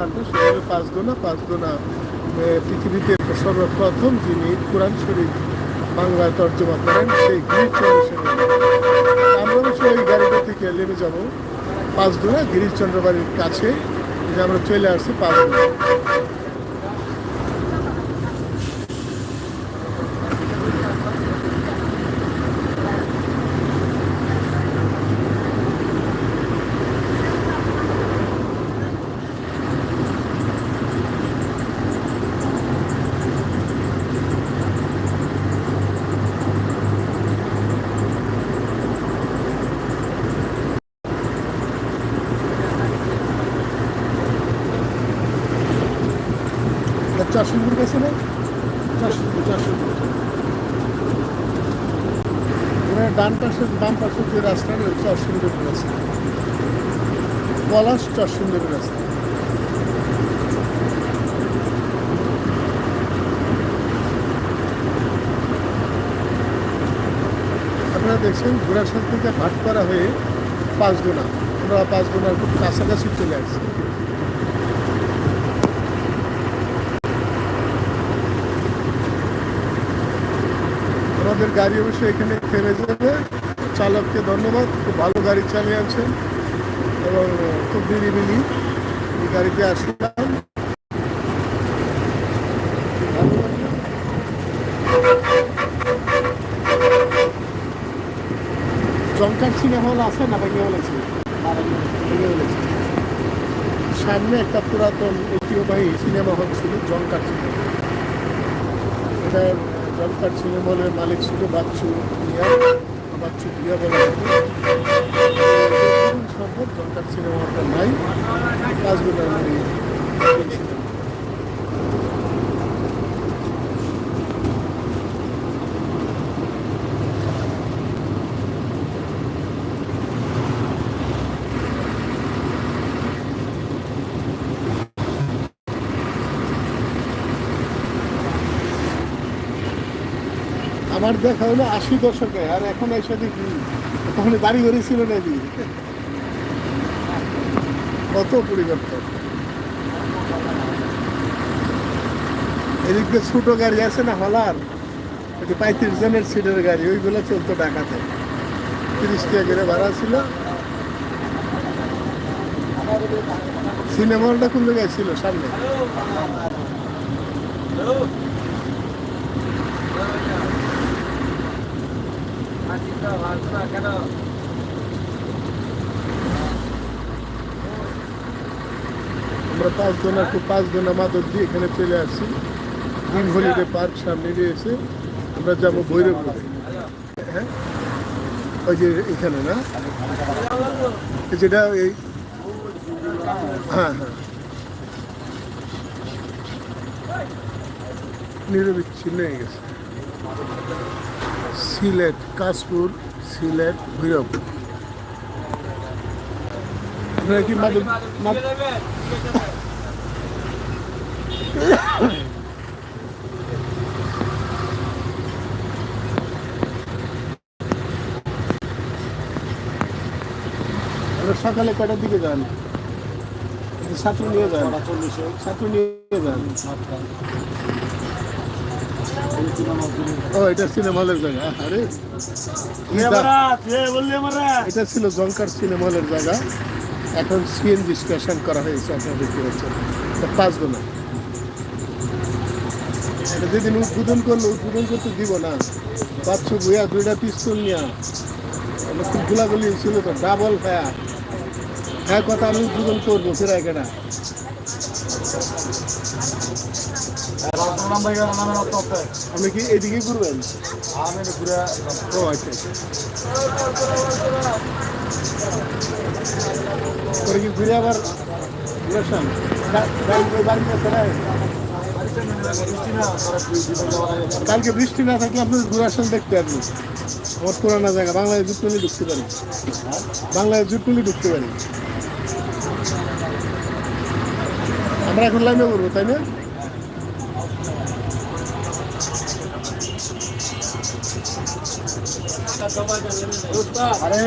সেখানে পাঁচদোনা পাঁচদোনা এ, পৃথিবীতে সর্বপ্রথম যিনি কোরআন শরীফ বাংলায় তর্জমা করেন সেই গিরিশচন্দ্র চন্দ্র আমরা অবশ্য ওই গাড়িটা থেকে নেমে যাব। পাঁচদোনা গিরিশচন্দ্র বাড়ির কাছে। যে আমরা চলে আসছি পাঁচদোনা চারশোপুর গেছে না চারশোপুর চারশোপুর ওখানে ডান পাশে, বাম পাশে যে রাস্তা, ওই চরসুন্দরের রাস্তা পলাশ চরসুন্দরের রাস্তা আপনারা দেখছেন, ঘোড়াশাল থেকে ভাটপাড়া হয়ে পাঁচ পাঁচগোনা। আমরা পাঁচগোনার খুব কাছাকাছি চলে আসছি। আমাদের গাড়ি অবশ্যই এখানে থেমে যাবে চালককে ধন্যবাদ, খুব ভালো গাড়ি চালিয়ে আছেন এবং খুব নিরিবিলি গাড়িতে আসলাম। জঙ্কার সিনেমা হল আছে না ভেঙে বলেছি সামনে একটা পুরাতন ঐতিহ্যবাহী সিনেমা হল ছিল জঙ্কার সিনেমা। এটা জলকার সিনেমা বলে মালিক ছিল বাচ্চু মিয়া। বাচ্চু মিয়া বলে সম্ভব সিনেমা হলটা নাই। কাজগুলো আমি আমার দেখা হলো আশি দশকে, আর এখন এসে দেখি তখন বাড়ি ঘরে ছিল না এদিকে। কত পরিবর্তন। এদিক ছোট গাড়ি আছে না হলার ওই পঁয়ত্রিশ জনের সিটের গাড়ি, ওইগুলো চলতো ঢাকাতে। তিরিশ টাকা করে ভাড়া ছিল। সিনেমা হলটা কোন জায়গায় ছিল? সামনে। আমরা পাঁচ জনা খুব পাঁচ জনা মাদক দিয়ে এখানে চলে আসছি। গ্রিন হলিডে পার্ক সামনে রয়েছে আমরা যাব ভৈরবপুরে হ্যাঁ? ওই যে এখানে না? যেটা এই হ্যাঁ হ্যাঁ। নিরবিচ্ছিন্ন হয়ে গেছে। সিলেট কাশপুর সিলেট মাদক সকালে কটার দিকে যান? ছাত্র নিয়ে যান। ছাত্র নিয়ে যান। ও এটা সিনেমা হলের জায়গা। আরে এটা ছিল জঙ্কার সিনেমা হলের জায়গা। এখন সিএনজি স্টেশন করা হয়েছে আপনারা দেখতে পাচ্ছেন। এটা পাঁচ গোনা এটা যেদিন উদ্বোধন করল উদ্বোধন করতে দিব না। বাচ্চু ভুয়া দুইটা পিস্তল নিয়ে। খুব গোলাগুলি ছিল তো ডাবল ফায়ার হ্যাঁ কথা আমি উদ্বোধন করব ফেরাই কেনা। আপনি কি এদিকে ঘুরবেন? ও আচ্ছা আচ্ছা। কি ঘুরে আবার গেছে না? কালকে বৃষ্টি না থাকলে আপনি ঘুরে আসেন দেখতে আপনি। আমার পুরানা জায়গা, বাংলায় জুটলি ঢুকতে পারি। বাংলায় জুটলি ঢুকতে পারি। আমরা এখন লাইনে করব তাই না? আরে